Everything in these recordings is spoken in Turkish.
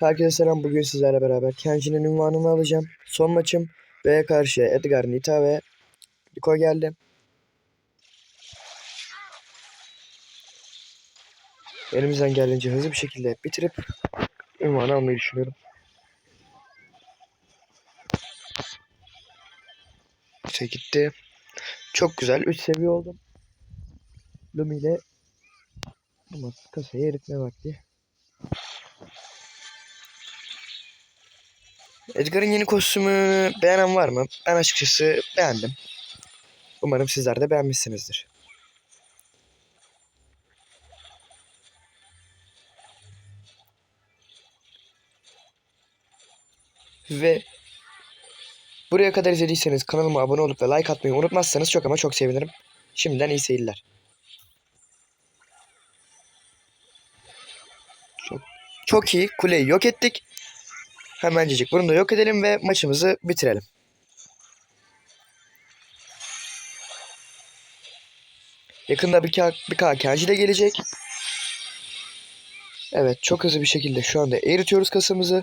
Herkese selam. Bugün sizlerle beraber Kenji'nin ünvanını alacağım. Son maçım ve karşıya Edgar, Nita ve Liko geldi. Elimizden geldiğince hızlı bir şekilde bitirip ünvanı almayı düşünüyorum. İşte gitti. Çok güzel. 3 seviye oldum. Lumi ile kasayı eritme vakti. Edgar'ın yeni kostümünü beğenen var mı? Ben açıkçası beğendim. Umarım sizler de beğenmişsinizdir. Ve buraya kadar izlediyseniz kanalıma abone olup ve like atmayı unutmazsanız çok ama çok sevinirim. Şimdiden iyi seyirler. Çok, çok iyi. Kuleyi yok ettik. Hemencecik bunu da yok edelim ve maçımızı bitirelim. Yakında bir, bir KKC de gelecek. Evet çok hızlı bir şekilde şu anda eritiyoruz kasımızı.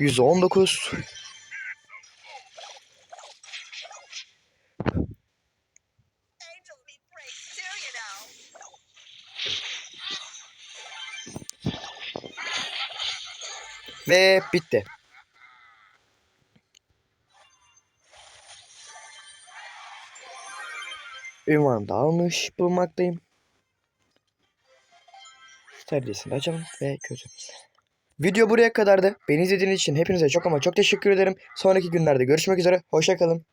%19 Ve bitti. Ünvan da almış bulunmaktayım. Terbiyesini açalım ve kötü. Video buraya kadardı. Beni izlediğiniz için hepinize çok ama çok teşekkür ederim. Sonraki günlerde görüşmek üzere. Hoşçakalın.